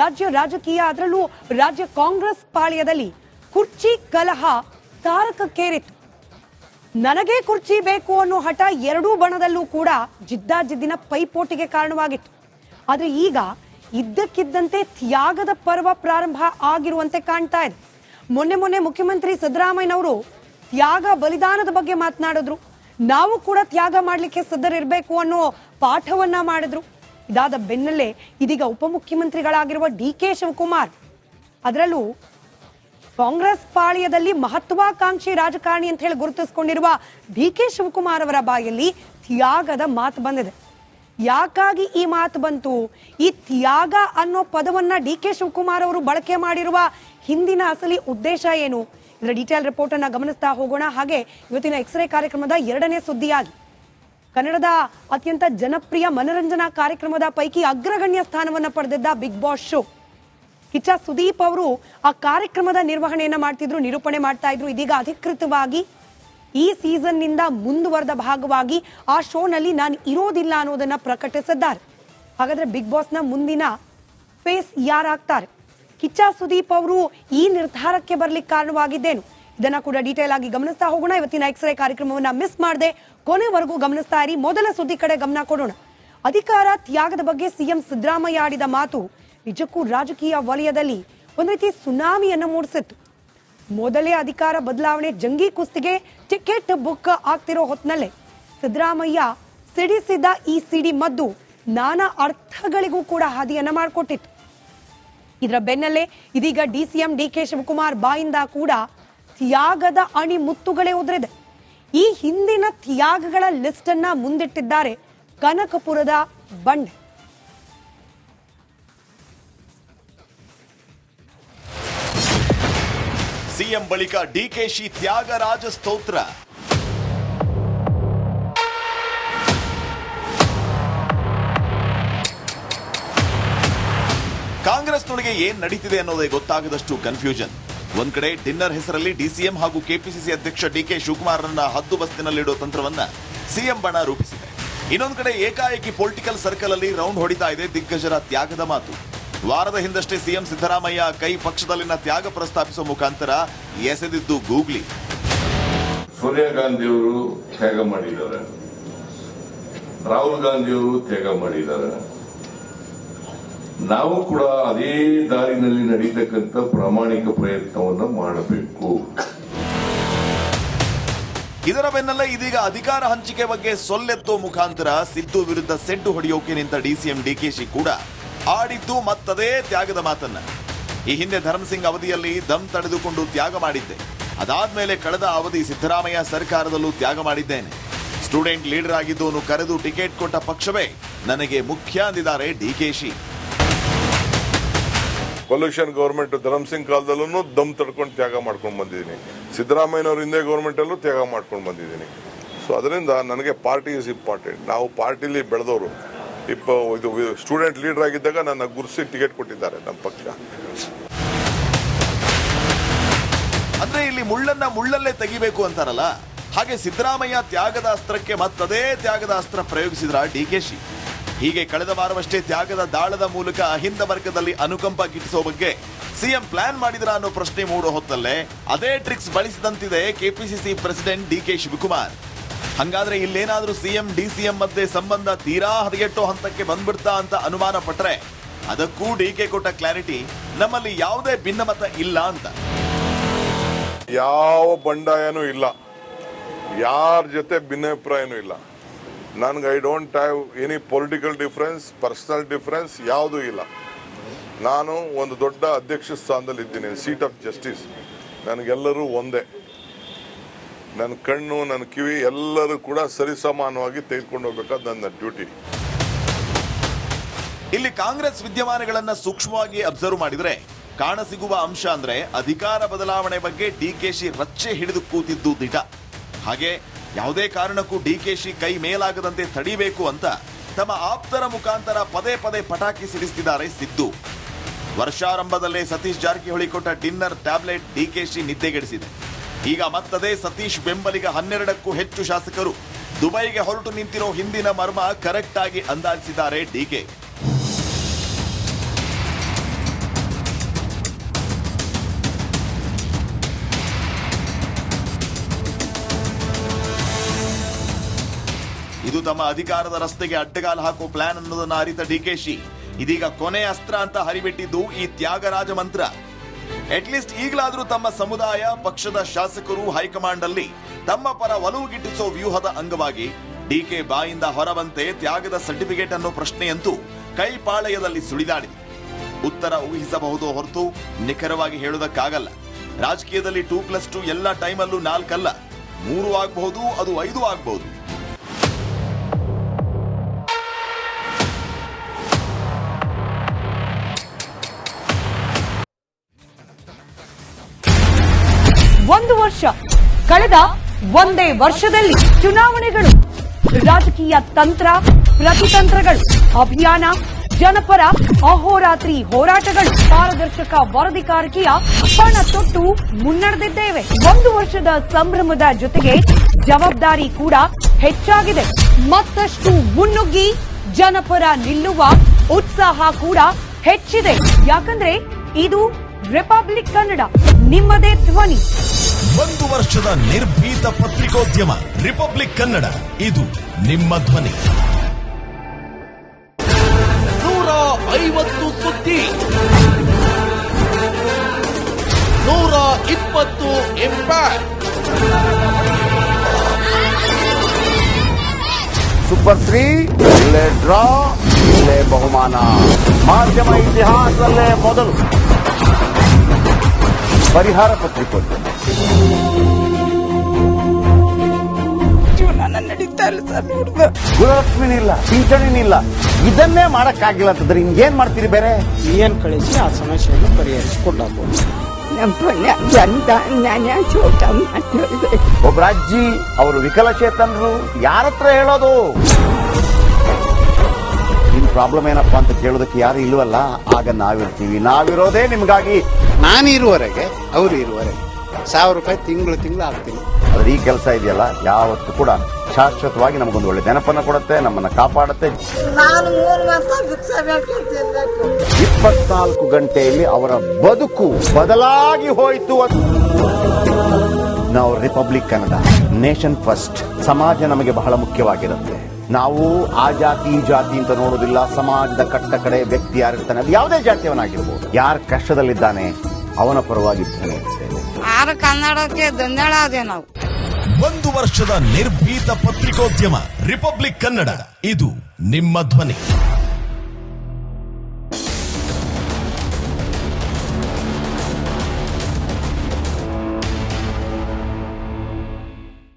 ರಾಜ್ಯ ರಾಜಕೀಯ ಅದರಲ್ಲೂ ರಾಜ್ಯ ಕಾಂಗ್ರೆಸ್ ಪಾಳ್ಯದಲ್ಲಿ ಕುರ್ಚಿ ಕಲಹ ತಾರಕಕ್ಕೇರಿತ್ತು ನನಗೆ ಕುರ್ಚಿ ಬೇಕು ಅನ್ನೋ ಹಠ ಎರಡೂ ಬಣದಲ್ಲೂ ಕೂಡ ಜಿದ್ದಾಜಿದ್ದಿನ ಪೈಪೋಟಿಗೆ ಕಾರಣವಾಗಿತ್ತು. ಆದ್ರೆ ಈಗ ಇದ್ದಕ್ಕಿದ್ದಂತೆ ತ್ಯಾಗದ ಪರ್ವ ಪ್ರಾರಂಭ ಆಗಿರುವಂತೆ ಕಾಣ್ತಾ ಇದೆ. ಮೊನ್ನೆ ಮೊನ್ನೆ ಮುಖ್ಯಮಂತ್ರಿ ಸಿದ್ದರಾಮಯ್ಯನವರು ತ್ಯಾಗ ಬಲಿದಾನದ ಬಗ್ಗೆ ಮಾತನಾಡಿದ್ರು. ನಾವು ಕೂಡ ತ್ಯಾಗ ಮಾಡಲಿಕ್ಕೆ ಸಿದ್ಧರಿರಬೇಕು ಅನ್ನೋ ಪಾಠವನ್ನ ಮಾಡಿದ್ರು. ಇದಾದ ಬೆನ್ನಲ್ಲೇ ಇದೀಗ ಉಪಮುಖ್ಯಮಂತ್ರಿಗಳಾಗಿರುವ ಡಿ ಕೆ ಶಿವಕುಮಾರ್. ಅದರಲ್ಲೂ ಕಾಂಗ್ರೆಸ್ ಪಾಳ್ಯದಲ್ಲಿ ಮಹತ್ವಾಕಾಂಕ್ಷಿ ರಾಜಕಾರಣಿ ಅಂತ ಹೇಳಿ ಗುರುತಿಸಿಕೊಂಡಿರುವ ಡಿ ಕೆ ಶಿವಕುಮಾರ್ ಅವರ ಬಾಯಲ್ಲಿ ತ್ಯಾಗದ ಮಾತು ಬಂದಿದೆ. ಯಾಕಾಗಿ ಈ ಮಾತು ಬಂತು? ಈ ತ್ಯಾಗ ಅನ್ನೋ ಪದವನ್ನ ಡಿ ಕೆ ಶಿವಕುಮಾರ್ ಅವರು ಬಳಕೆ ಮಾಡಿರುವ ಹಿಂದಿನ ಅಸಲಿ ಉದ್ದೇಶ ಏನು? ಇದರ ಡೀಟೇಲ್ ರಿಪೋರ್ಟ್ ಅನ್ನ ಗಮನಿಸ್ತಾ ಹೋಗೋಣ. ಹಾಗೆ ಇವತ್ತಿನ ಎಕ್ಸ್ರೇ ಕಾರ್ಯಕ್ರಮದ ಎರಡನೇ ಸುದ್ದಿಯಾಗಿ. ಕನ್ನಡದ ಅತ್ಯಂತ ಜನಪ್ರಿಯ ಮನರಂಜನಾ ಕಾರ್ಯಕ್ರಮದ ಪೈಕಿ ಅಗ್ರಗಣ್ಯ ಸ್ಥಾನವನ್ನು ಪಡೆದಿದ್ದ Bigg Boss show. Kichcha Sudeep ಅವರು ಆ ಕಾರ್ಯಕ್ರಮದ ನಿರ್ವಹಣೆಯನ್ನು ಮಾಡ್ತಿದ್ರು, ನಿರೂಪಣೆ ಮಾಡ್ತಾ ಇದ್ರು. ಇದೀಗ ಅಧಿಕೃತವಾಗಿ ಈ ಸೀಸನ್ನಿಂದ ಮುಂದುವರೆದ ಭಾಗವಾಗಿ ಆ ಶೋನಲ್ಲಿ ನಾನು ಇರೋದಿಲ್ಲ ಅನ್ನೋದನ್ನ ಪ್ರಕಟಿಸಿದ್ದಾರೆ. ಹಾಗಾದ್ರೆ ಬಿಗ್ ಬಾಸ್ನ ಮುಂದಿನ ಫೇಸ್ ಯಾರಾಗ್ತಾರೆ? ಕಿಚ್ಚ ಸುದೀಪ್ ಅವರು ಈ ನಿರ್ಧಾರಕ್ಕೆ ಬರಲಿಕ್ಕೆ ಕಾರಣವಾಗಿದ್ದೇನು? ಇದನ್ನ ಕೂಡ ಡೀಟೇಲ್ ಆಗಿ ಗಮನಿಸ್ತಾ ಹೋಗೋಣ. ಇವತ್ತಿನ ಎಕ್ಸ್ರೇ ಕಾರ್ಯಕ್ರಮವನ್ನ ಮಿಸ್ ಮಾಡದೆ. ಕೊನೆವರೆಗೂ ಗಮನಿಸ್ತಾ ಇರಿ. ಮೊದಲ ಸುದ್ದಿ ಕಡೆ ಗಮನ ಕೊಡೋಣ. ಅಧಿಕಾರ ತ್ಯಾಗದ ಬಗ್ಗೆ ಸಿಎಂ ಸಿದ್ದರಾಮಯ್ಯ ಆಡಿದ ಮಾತು ನಿಜಕ್ಕೂ ರಾಜಕೀಯ ವಲಯದಲ್ಲಿ ಒಂದು ರೀತಿ ಸುನಾಮಿಯನ್ನು ಮೂಡಿಸಿತ್ತು. ಮೊದಲೇ ಅಧಿಕಾರ ಬದಲಾವಣೆ ಜಂಗಿ ಕುಸ್ತಿಗೆ ಟಿಕೆಟ್ ಬುಕ್ ಆಗ್ತಿರೋ ಹೊತ್ತಿನಲ್ಲೇ ಸಿದ್ದರಾಮಯ್ಯ ಸಿಡಿಸಿದ ಈ ಸಿಡಿ ಮದ್ದು ನಾನಾ ಅರ್ಥಗಳಿಗೂ ಕೂಡ ಹಾದಿಯನ್ನ ಮಾಡಿಕೊಟ್ಟಿತ್ತು. ಇದರ ಬೆನ್ನಲ್ಲೇ ಇದೀಗ D C D K Shivakumar ಬಾಯಿಂದ ಕೂಡ ತ್ಯಾಗದ ಅಣಿ ಮುತ್ತುಗಳೇ ಉದುರಿದೆ. ಈ ಹಿಂದಿನ ತ್ಯಾಗಗಳ ಲಿಸ್ಟ್ ಅನ್ನ ಮುಂದಿಟ್ಟಿದ್ದಾರೆ ಕನಕಪುರದ ಬಂಡೆ ಸಿಎಂ ಬಳಿಕ ಡಿಕೆಶಿ ತ್ಯಾಗರಾಜ ಸ್ತೋತ್ರ. ಕಾಂಗ್ರೆಸ್ನೊಳಗೆ ಏನ್ ನಡೀತಿದೆ ಅನ್ನೋದೇ ಗೊತ್ತಾಗದಷ್ಟು ಕನ್ಫ್ಯೂಷನ್ ಒಂದ್ ಕಡೆ ಡಿನ್ನರ್ ಹೆಸರಲ್ಲಿ ಡಿಸಿಎಂ ಹಾಗೂ ಕೆಪಿಸಿಸಿ ಅಧ್ಯಕ್ಷ ಡಿಕೆ ಶಿವಕುಮಾರ್ರನ್ನ ಹದ್ದು ಬಸ್ತಿನಲ್ಲಿಡೋ ತಂತ್ರವನ್ನ ಸಿಎಂ ಬಣ ರೂಪಿಸಿದೆ. ಇನ್ನೊಂದು ಕಡೆ ಏಕಾಏಕಿ ಪೊಲಿಟಿಕಲ್ ಸರ್ಕಲ್ ಅಲ್ಲಿ ರೌಂಡ್ ಹೊಡಿತಾ ಇದೆ ದಿಗ್ಗಜರ ತ್ಯಾಗದ ಮಾತು. ವಾರದ ಹಿಂದಷ್ಟೇ ಸಿಎಂ ಸಿದ್ದರಾಮಯ್ಯ ಕೈ ಪಕ್ಷದಲ್ಲಿನ ತ್ಯಾಗ ಪ್ರಸ್ತಾಪಿಸುವ ಮುಖಾಂತರ ಎಸೆದಿದ್ದು ಗೂಗ್ಲಿ. ಸೋನಿಯಾ ಗಾಂಧಿಯವರು ತ್ಯಾಗ ಮಾಡಿದ್ದಾರೆ. ರಾಹುಲ್ ಗಾಂಧಿಯವರು ತ್ಯಾಗ ಮಾಡಿದ್ದಾರೆ. ನಾವು ಕೂಡ ಅದೇ ದಾರಿನಲ್ಲಿ ನಡೀತಕ್ಕಂಥ ಪ್ರಾಮಾಣಿಕ ಪ್ರಯತ್ನವನ್ನು ಮಾಡಬೇಕು. ಇದರ ಬೆನ್ನಲ್ಲೇ ಇದೀಗ ಅಧಿಕಾರ ಹಂಚಿಕೆ ಬಗ್ಗೆ ಸೊಲ್ಲೆತ್ತೋ ಮುಖಾಂತರ ಸಿದ್ದು ವಿರುದ್ಧ ಸೆಡ್ಡು ಹೊಡೆಯೋಕೆ ನಿಂತ ಡಿಸಿಎಂ ಡಿಕೆಶಿ ಕೂಡ ಆಡಿದ್ದು ಮತ್ತದೇ ತ್ಯಾಗದ ಮಾತನ್ನ. ಈ ಹಿಂದೆ ಧರ್ಮಸಿಂಗ್ ಅವಧಿಯಲ್ಲಿ ದಮ್ ತಡೆದುಕೊಂಡು ತ್ಯಾಗ ಮಾಡಿದ್ದೆ. ಅದಾದ್ಮೇಲೆ ಕಳೆದ ಅವಧಿ ಸಿದ್ದರಾಮಯ್ಯ ಸರ್ಕಾರದಲ್ಲೂ ತ್ಯಾಗ ಮಾಡಿದ್ದೇನೆ. ಸ್ಟೂಡೆಂಟ್ ಲೀಡರ್ ಆಗಿದ್ದವನು ಕರೆದು ಟಿಕೆಟ್ ಕೊಟ್ಟ ಪಕ್ಷವೇ ನನಗೆ ಮುಖ್ಯ ಅಂದಿದ್ದಾರೆ ಡಿಕೆಶಿ. ಕೊಲ್ಯೂಷನ್ ಗೌರ್ಮೆಂಟ್ ಧರ್ಮಸಿಂಗ್ ಸಿಂಗ್ ಕಾಲದಲ್ಲೂ ದಮ್ ತಡ್ಕೊಂಡು ತ್ಯಾಗ ಮಾಡ್ಕೊಂಡು ಬಂದಿದ್ದೀನಿ. ಸಿದ್ದರಾಮಯ್ಯನವ್ರ ಹಿಂದೆ ಗೌರ್ಮೆಂಟ್ ಅಲ್ಲೂ ತ್ಯಾಗ ಮಾಡ್ಕೊಂಡು ಬಂದಿದ್ದೀನಿ. ಸೊ ಅದರಿಂದ ನನಗೆ ಪಾರ್ಟಿ ಇಸ್ ಇಂಪಾರ್ಟೆಂಟ್ ನಾವು ಪಾರ್ಟಿಲಿ ಬೆಳೆದವರು. ಇಪ್ಪ, ಇದು ಸ್ಟೂಡೆಂಟ್ ಲೀಡರ್ ಆಗಿದ್ದಾಗ ನನ್ನ ಗುರುಸಿ ಟಿಕೆಟ್ ಕೊಟ್ಟಿದ್ದಾರೆ ನಮ್ಮ ಪಕ್ಷ. ಅಂದ್ರೆ ಇಲ್ಲಿ ಮುಳ್ಳನ್ನ ಮುಳ್ಳಲ್ಲೇ ತೆಗಿಬೇಕು ಅಂತಾರಲ್ಲ? ಹಾಗೆ ಸಿದ್ದರಾಮಯ್ಯ ತ್ಯಾಗದ ಅಸ್ತ್ರಕ್ಕೆ ಮತ್ತದೇ ತ್ಯಾಗದ ಅಸ್ತ್ರ ಪ್ರಯೋಗಿಸಿದ್ರ ಡಿಕೆಶಿ ಹೀಗೆ ಕಳೆದ ವಾರವಷ್ಟೇ ತ್ಯಾಗದ ದಾಳದ ಮೂಲಕ ಅಹಿಂದ ವರ್ಗದಲ್ಲಿ ಅನುಕಂಪ ಗಿಟ್ಟಿಸೋ ಬಗ್ಗೆ ಸಿಎಂ ಪ್ಲಾನ್ ಮಾಡಿದ್ರ ಅನ್ನೋ ಪ್ರಶ್ನೆ ಮೂಡೋ ಹೊತ್ತಲ್ಲೇ ಅದೇ tricks ಬಳಸಿದಂತಿದೆ KPCC president D K Shivakumar. ಹಂಗಾದ್ರೆ ಇಲ್ಲೇನಾದ್ರೂ ಸಿಎಂ ಡಿಸಿಎಂ ಮಧ್ಯೆ ಸಂಬಂಧ ತೀರಾ ಹದಗೆಟ್ಟೋ ಹಂತಕ್ಕೆ ಬಂದ್ಬಿಡ್ತಾ ಅಂತ ಅನುಮಾನ ಪಟ್ರೆ ಅದಕ್ಕೂ ಡಿಕೆ ಕೊಟ್ಟ ಕ್ಲಾರಿಟಿ ನಮ್ಮಲ್ಲಿ ಯಾವುದೇ ಭಿನ್ನಮತ ಇಲ್ಲ ಅಂತ. ಯಾವ ಬಂಡಾಯನೂ ಇಲ್ಲ. ಯಾರ ಜೊತೆ ಭಿನ್ನಾಭಿಪ್ರಾಯನೂ ಇಲ್ಲ. ನನ್ಗೆ I don't have any political difference personal difference ಯಾವುದೂ ಇಲ್ಲ. ನಾನು ಒಂದು ದೊಡ್ಡ ಅಧ್ಯಕ್ಷ ಸ್ಥಾನದಲ್ಲಿ ಇದ್ದೀನಿ ಸೀಟ್ ಆಫ್ ಜಸ್ಟಿಸ್ ನನಗೆಲ್ಲರೂ ಒಂದೇ. ನನ್ನ ಕಣ್ಣು ನನ್ನ ಕಿವಿ ಎಲ್ಲರೂ ಕೂಡ ಸರಿಸಮಾನವಾಗಿ ತೆಗೆದುಕೊಂಡು ಹೋಗ್ಬೇಕಾದ ನನ್ನ ಡ್ಯೂಟಿ ಇಲ್ಲಿ ಕಾಂಗ್ರೆಸ್ ವಿದ್ಯಮಾನಗಳನ್ನು ಸೂಕ್ಷ್ಮವಾಗಿ ಅಬ್ಸರ್ವ್ ಮಾಡಿದರೆ ಕಾಣಸಿಗುವ ಅಂಶ ಅಂದ್ರೆ ಅಧಿಕಾರ ಬದಲಾವಣೆ ಬಗ್ಗೆ ಡಿಕೆಶಿ ರಚ್ಚೆ ಹಿಡಿದು ಕೂತಿದ್ದು ದಿಟ. ಹಾಗೆ ಯಾವುದೇ ಕಾರಣಕ್ಕೂ ಡಿಕೆಶಿ ಕೈ ಮೇಲಾಗದಂತೆ ತಡಿಬೇಕು ಅಂತ ತಮ್ಮ ಆಪ್ತರ ಮುಖಾಂತರ ಪದೇ ಪದೇ ಪಟಾಕಿ ಸಿಡಿಸ್ತಿದ್ದಾರೆ ಸಿದ್ದು. ವರ್ಷಾರಂಭದಲ್ಲೇ ಸತೀಶ್ ಜಾರಕಿಹೊಳಿ ಕೊಟ್ಟ ಡಿನ್ನರ್ ಟ್ಯಾಬ್ಲೆಟ್ ಡಿಕೆಶಿ ನಿದ್ದೆಗೆಡಿಸಿದೆ. ಈಗ ಮತ್ತದೇ ಸತೀಶ್ ಬೆಂಬಲಿಗ ಹನ್ನೆರಡಕ್ಕೂ ಹೆಚ್ಚು ಶಾಸಕರು. ದುಬೈಗೆ ಹೊರಟು ನಿಂತಿರೋ ಹಿಂದಿನ ಮರ್ಮ ಕರೆಕ್ಟ್ ಆಗಿ ಅಂದಾಜಿಸಿದ್ದಾರೆ ಡಿಕೆ ತಮ್ಮ ಅಧಿಕಾರದ ರಸ್ತೆಗೆ ಅಡ್ಡಗಾಲ ಹಾಕೋ ಪ್ಲಾನ್ ಅನ್ನೋದನ್ನ ಅರಿತ ಡಿಕೆಶಿ ಇದೀಗ ಕೊನೆ ಅಸ್ತ್ರ ಅಂತ ಹರಿಬಿಟ್ಟಿದ್ದು ಈ ತ್ಯಾಗರಾಜ ಮಂತ್ರ. ಅಟ್ಲೀಸ್ಟ್ ಈಗಲಾದ್ರೂ ತಮ್ಮ ಸಮುದಾಯ, ಪಕ್ಷದ ಶಾಸಕರು ಹೈಕಮಾಂಡ್ ಅಲ್ಲಿ ತಮ್ಮ ಪರ ಒಲವು ಗಿಟ್ಟಿಸೋ ವ್ಯೂಹದ ಅಂಗವಾಗಿ ಡಿಕೆ ಬಾಯಿಂದ ಹೊರಬಂತೆ ತ್ಯಾಗದ ಸರ್ಟಿಫಿಕೇಟ್ ಅನ್ನೋ ಪ್ರಶ್ನೆಯಂತೂ ಕೈಪಾಳಯದಲ್ಲಿ ಸುಳಿದಾಡಿದೆ. ಉತ್ತರ ಊಹಿಸಬಹುದು ಹೊರತು ನಿಖರವಾಗಿ ಹೇಳೋದಕ್ಕಾಗಲ್ಲ ರಾಜಕೀಯದಲ್ಲಿ ಟೂ ಪ್ಲಸ್ ಟೂ ಎಲ್ಲ ಟೈಮಲ್ಲೂ ನಾಲ್ಕಲ್ಲ. ಮೂರು ಆಗಬಹುದು, ಅದು ಐದು ಆಗಬಹುದು. ವರ್ಷ. ಕಳೆದ ಒಂದೇ ವರ್ಷದಲ್ಲಿ ಚುನಾವಣೆಗಳು, ರಾಜಕೀಯ ತಂತ್ರ, ಪ್ರತಿತಂತ್ರಗಳು, ಅಭಿಯಾನ, ಜನಪರ ಅಹೋರಾತ್ರಿ ಹೋರಾಟಗಳು, ಪಾರದರ್ಶಕ ವರದಿ ವರದಿಗಾರಿಕೆಯ ಪಣ ತೊಟ್ಟು ಮುನ್ನಡೆದಿದ್ದೇವೆ. ಒಂದು ವರ್ಷದ ಸಂಭ್ರಮದ ಜೊತೆಗೆ ಜವಾಬ್ದಾರಿ ಕೂಡ ಹೆಚ್ಚಾಗಿದೆ. ಮತ್ತಷ್ಟು ಮುನ್ನುಗ್ಗಿ ಜನಪರ ನಿಲ್ಲುವ ಉತ್ಸಾಹ ಕೂಡ ಹೆಚ್ಚಿದೆ. ಯಾಕಂದ್ರೆ ಇದು ರಿಪಬ್ಲಿಕ್ ಕನ್ನಡ, ನಿಮ್ಮದೇ ಧ್ವನಿ. ಒಂದು ವರ್ಷದ ನಿರ್ಭೀತ ಪತ್ರಿಕೋದ್ಯಮ, ರಿಪಬ್ಲಿಕ್ ಕನ್ನಡ. ಇದು ನಿಮ್ಮ ಧ್ವನಿ. ನೂರ ಐವತ್ತು ಸುದ್ದಿ. ನೂರ ಇಪ್ಪತ್ತು ಸೂಪರ್ ತ್ರೀ ಇಲ್ಲೇ ಡ್ರಾ ಇಲ್ಲೇ ಬಹುಮಾನ. ಮಾಧ್ಯಮ ಇತಿಹಾಸದಲ್ಲೇ ಮೊದಲು. ಪರಿಹಾರ ಪತ್ರಿಕೋದ್ಯಮ. ಜೀವನ ನಡೀತಾ ಇಲ್ಲ ಸರ್ ಇಲ್ಲ ಗುಣಲಕ್ಷ್ಮಿನಿಲ್ಲ ಪಿಂಚಣಿನಿಲ್ಲ ಇದನ್ನೇ ಮಾಡಕ್ಕಾಗಿಲ್ಲ ಅಂತಂದ್ರೆ ಇನ್ನೇನ್ ಮಾಡ್ತೀರಿ ಬೇರೆ? ಏನು ಕಳಿಸಿ ಆ ಸಮಸ್ಯೆಯನ್ನು ಪರಿಹರಿಸಿಕೊಡಬಹುದು ನಮ್ಮ ಪುಣ್ಯ ಜಂತ ನ್ಯಾಯ ಚೋಟ ಮಾತಾಡಿದೆ ಒಬ್ಬ ಅಜ್ಜಿ ಅವರು ವಿಕಲಚೇತನರು ಯಾರ ಹತ್ರ ಹೇಳೋದು? ನಿಮ್ ಪ್ರಾಬ್ಲಮ್ ಏನಪ್ಪಾ ಅಂತ ಕೇಳೋದಕ್ಕೆ ಯಾರು ಇಲ್ವಲ್ಲ? ಆಗ ನಾವಿರ್ತೀವಿ. ನಾವಿರೋದೇ ನಿಮ್ಗಾಗಿ. ನಾನು ಇರುವವರೆಗೆ ಅವರು ಇರುವವರೆಗೆ. ಸಾವಿರ ರೂಪಾಯಿ ತಿಂಗಳು ತಿಂಗಳು ಆಗ್ತೀನಿ. ಆದ್ರೆ ಈ ಕೆಲಸ ಇದೆಯಲ್ಲ ಯಾವತ್ತೂ ಕೂಡ ಶಾಶ್ವತವಾಗಿ ನಮಗೊಂದು ಒಳ್ಳೆ ನೆನಪನ್ನ ಕೊಡುತ್ತೆ ನಮ್ಮನ್ನ ಕಾಪಾಡುತ್ತೆ. ನಾನು ಮೂರು ವರ್ಷ ಭಿಕ್ಷೆ ಬೇಕಿರ್ಬೇಕು ಇಪ್ಪತ್ನಾಲ್ಕು ಗಂಟೆಯಲ್ಲಿ ಅವರ ಬದುಕು ಬದಲಾಗಿ ಹೋಯಿತು ಅಂತ ನಾವು ರಿಪಬ್ಲಿಕ್ ಕನ್ನಡ ನೇಷನ್ ಫಸ್ಟ್. ಸಮಾಜ ನಮಗೆ ಬಹಳ ಮುಖ್ಯವಾಗಿರುತ್ತೆ. ನಾವು ಆ ಜಾತಿ ಈ ಜಾತಿ ಅಂತ ನೋಡೋದಿಲ್ಲ ಸಮಾಜದ ಕಟ್ಟ ಕಡೆ ವ್ಯಕ್ತಿ ಯಾರಿರ್ತಾನೆ ಅದು ಯಾವುದೇ ಜಾತಿಯವನಾಗಿರ್ಬೋದು. ಯಾರು ಕಷ್ಟದಲ್ಲಿದ್ದಾನೆ ಅವನ ಪರವಾಗಿ ಆರು ಕನ್ನಡಕ್ಕೆ ದಂಡಾಳಾದೆ ನಾವು. ಒಂದು ವರ್ಷದ ನಿರ್ಭೀತ ಪತ್ರಿಕೋದ್ಯಮ ರಿಪಬ್ಲಿಕ್ ಕನ್ನಡ. ಇದು ನಿಮ್ಮ ಧ್ವನಿ.